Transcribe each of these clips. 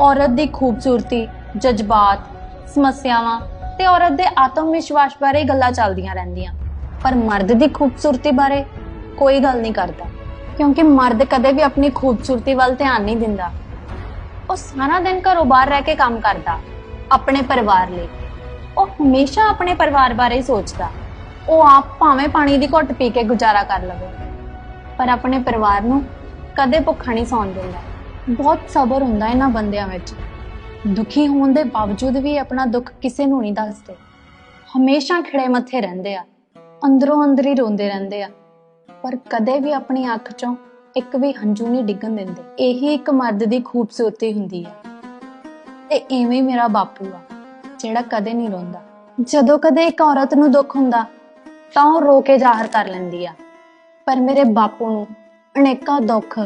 ਔਰਤ ਦੀ ਖੂਬਸੂਰਤੀ, ਜਜ਼ਬਾਤ, ਸਮੱਸਿਆਵਾਂ ਤੇ ਔਰਤ ਦੇ ਆਤਮ ਵਿਸ਼ਵਾਸ ਬਾਰੇ ਗੱਲਾਂ ਚੱਲਦੀਆਂ ਰਹਿੰਦੀਆਂ। ਪਰ ਮਰਦ ਦੀ ਖੂਬਸੂਰਤੀ ਬਾਰੇ ਕੋਈ ਗੱਲ ਨਹੀਂ ਕਰਦਾ, ਕਿਉਂਕਿ ਮਰਦ ਕਦੇ ਵੀ ਆਪਣੀ ਖੂਬਸੂਰਤੀ ਵੱਲ ਧਿਆਨ ਨਹੀਂ ਦਿੰਦਾ। ਉਹ ਸਾਰਾ ਦਿਨ ਘਰੋਂ ਬਾਹਰ ਰਹਿ ਕੇ ਕੰਮ ਕਰਦਾ, ਆਪਣੇ ਪਰਿਵਾਰ ਲਈ। ਉਹ ਹਮੇਸ਼ਾ ਆਪਣੇ ਪਰਿਵਾਰ ਬਾਰੇ ਸੋਚਦਾ। ਉਹ ਆਪ ਭਾਵੇਂ ਪਾਣੀ ਦੀ ਘੁੱਟ ਪੀ ਕੇ ਗੁਜ਼ਾਰਾ ਕਰ ਲਵੇ, ਪਰ ਆਪਣੇ ਪਰਿਵਾਰ ਨੂੰ ਕਦੇ ਭੁੱਖਾ ਨਹੀਂ ਸੌਣ ਦਿੰਦਾ। ਬਹੁਤ ਸਬਰ ਹੁੰਦਾ ਇਹਨਾਂ ਬੰਦਿਆਂ ਵਿੱਚ। ਦੁਖੀ ਹੋਣ ਦੇ ਬਾਵਜੂਦ ਵੀ ਆਪਣਾ ਦੁੱਖ ਕਿਸੇ ਨੂੰ ਨਹੀਂ ਦੱਸਦੇ। ਹਮੇਸ਼ਾ ਖਿੜੇ ਮੱਥੇ ਰਹਿੰਦੇ ਆ, ਅੰਦਰੋਂ ਅੰਦਰ ਹੀ ਰੋਂਦੇ ਰਹਿੰਦੇ ਆ। ਪਰ ਕਦੇ ਵੀ ਆਪਣੀ ਅੱਖ ਚੋਂ ਇੱਕ ਵੀ ਹੰਝੂ ਨਹੀਂ ਡਿੱਗਣ ਦਿੰਦੇ। ਇਹੀ ਇੱਕ ਮਰਦ ਦੀ ਖੂਬਸੂਰਤੀ ਹੁੰਦੀ ਆ। ਤੇ ਐਵੇਂ ਮੇਰਾ ਬਾਪੂ ਆ, ਜਿਹੜਾ ਕਦੇ ਨਹੀਂ ਰੋਂਦਾ। ਜਦੋਂ ਕਦੇ ਇੱਕ ਔਰਤ ਨੂੰ ਦੁੱਖ ਹੁੰਦਾ, ਤਾਂ ਉਹ ਰੋ ਕੇ ਜ਼ਾਹਰ ਕਰ ਲੈਂਦੀ ਆ। ਪਰ ਮੇਰੇ ਬਾਪੂ ਨੂੰ ਅਨੇਕਾਂ ਦੁੱਖ,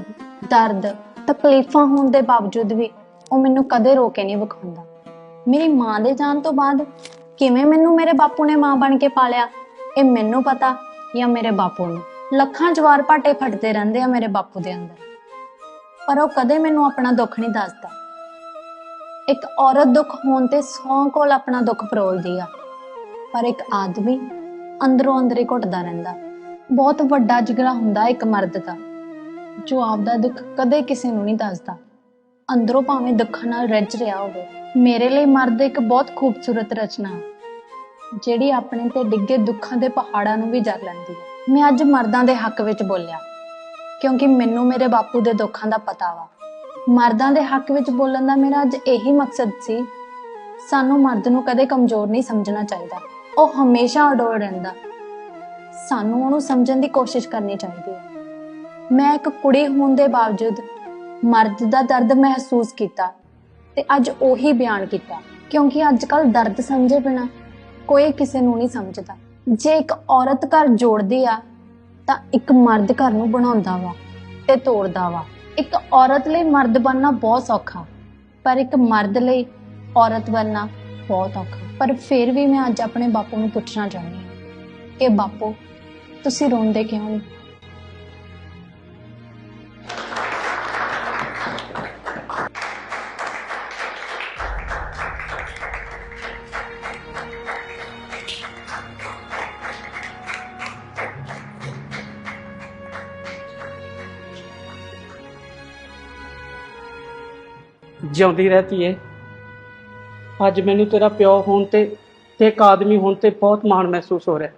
ਦਰਦ ਤਕਲੀਫਾਂ ਹੋਣ ਦੇ ਬਾਵਜੂਦ ਵੀ ਉਹ ਮੈਨੂੰ ਕਦੇ ਰੋ ਕੇ ਨਹੀਂ ਵਿਖਾਉਂਦਾ। ਮੇਰੀ ਮਾਂ ਦੇ ਜਾਣ ਤੋਂ ਬਾਅਦ ਕਿਵੇਂ ਮੈਨੂੰ ਮੇਰੇ ਬਾਪੂ ਨੇ ਮਾਂ ਬਣ ਕੇ ਪਾਲਿਆ, ਇਹ ਮੈਨੂੰ ਪਤਾ ਜਾਂ ਮੇਰੇ ਬਾਪੂ ਨੂੰ? ਲੱਖਾਂ ਜਵਾਰ ਭਾਟੇ ਫਟਦੇ ਰਹਿੰਦੇ ਆ ਮੇਰੇ ਬਾਪੂ ਦੇ ਅੰਦਰ। ਪਰ ਉਹ ਕਦੇ ਮੈਨੂੰ ਆਪਣਾ ਦੁੱਖ ਨਹੀਂ ਦੱਸਦਾ। ਇੱਕ ਔਰਤ ਦੁੱਖ ਹੋਣ ਤੇ ਸੌ ਕੋਲ ਆਪਣਾ ਦੁੱਖ ਪਰੋਲਦੀ ਆ, ਪਰ ਇੱਕ ਆਦਮੀ ਅੰਦਰੋਂ ਅੰਦਰ ਹੀ ਘੁੱਟਦਾ ਰਹਿੰਦਾ। ਬਹੁਤ ਵੱਡਾ ਜਿਗਰਾ ਹੁੰਦਾ ਇੱਕ ਮਰਦ ਦਾ। ਜੋ ਆਪਦਾ ਦੁੱਖ ਕਦੇ ਕਿਸੇ ਨੂੰ ਨਹੀਂ ਦੱਸਦਾ। ਅੰਦਰੋਂ ਭਾਵੇਂ ਦੁੱਖਾਂ ਨਾਲ ਰੱਜ ਰਿਹਾ ਹੋਵੇ ਮੇਰੇ ਲਈ ਮਰਦ ਇੱਕ ਬਹੁਤ ਖੂਬਸੂਰਤ ਰਚਨਾ ਹੈ, ਜਿਹੜੀ ਆਪਣੇ ਤੇ ਡਿੱਗੇ ਦੁੱਖਾਂ ਦੇ ਪਹਾੜਾਂ ਨੂੰ ਵੀ ਜਰ ਲੈਂਦੀ ਹੈ। ਮੈਂ ਅੱਜ ਮਰਦਾਂ ਦੇ ਹੱਕ ਵਿੱਚ ਬੋਲਿਆ ਕਿਉਂਕਿ ਮੈਨੂੰ ਮੇਰੇ ਬਾਪੂ ਦੇ ਦੁੱਖਾਂ ਦਾ ਪਤਾ ਵਾ। ਮਰਦਾਂ ਦੇ ਹੱਕ ਵਿੱਚ ਬੋਲਣ ਦਾ ਮੇਰਾ ਅੱਜ ਇਹੀ ਮਕਸਦ ਸੀ ਸਾਨੂੰ ਮਰਦ ਨੂੰ ਕਦੇ ਕਮਜ਼ੋਰ ਨਹੀਂ ਸਮਝਣਾ ਚਾਹੀਦਾ। ਉਹ ਹਮੇਸ਼ਾ ਅਡੋਲ ਰਹਿੰਦਾ। ਸਾਨੂੰ ਉਹਨੂੰ ਸਮਝਣ ਦੀ ਕੋਸ਼ਿਸ਼ ਕਰਨੀ ਚਾਹੀਦੀ ਹੈ। ਮੈਂ ਇੱਕ ਕੁੜੀ ਹੋਣ ਦੇ ਬਾਵਜੂਦ ਮਰਦ ਦਾ ਦਰਦ ਮਹਿਸੂਸ ਕੀਤਾ ਤੇ ਅੱਜ ਉਹੀ ਬਿਆਨ ਕੀਤਾ। ਕਿਉਂਕਿ ਅੱਜ ਕੱਲ ਦਰਦ ਸਮਝੇ ਬਿਨਾ ਕੋਈ ਕਿਸੇ ਨੂੰ ਨਹੀਂ ਸਮਝਦਾ। ਜੇ ਇੱਕ ਔਰਤ ਘਰ ਜੋੜਦੀ ਆ, ਤਾਂ ਇੱਕ ਮਰਦ ਘਰ ਨੂੰ ਬਣਾਉਂਦਾ ਵਾ ਤੇ ਤੋੜਦਾ ਵਾ। ਇੱਕ ਔਰਤ ਲਈ ਮਰਦ ਬਣਨਾ ਬਹੁਤ ਸੌਖਾ, ਪਰ ਇੱਕ ਮਰਦ ਲਈ ਔਰਤ ਬਣਨਾ ਬਹੁਤ ਔਖਾ। ਪਰ ਫਿਰ ਵੀ ਮੈਂ ਅੱਜ ਆਪਣੇ ਬਾਪੂ ਨੂੰ ਪੁੱਛਣਾ ਚਾਹੁੰਦੀ ਹਾਂ ਕਿ, ਬਾਪੂ, ਤੁਸੀਂ ਰੋਂਦੇ ਕਿਉਂ ਨਹੀਂ? ਜਿਉਂਦੀ ਰਹਤੀ ਏ। ਅੱਜ ਮੈਨੂੰ ਤੇਰਾ ਪਿਓ ਹੋਣ ਤੇ ਤੇ ਇੱਕ ਆਦਮੀ ਹੋਣ ਤੇ ਬਹੁਤ ਮਾਣ ਮਹਿਸੂਸ ਹੋ ਰਿਹਾ।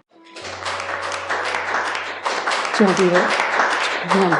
ਜਿਉਂਦੀ ਰਹਿ।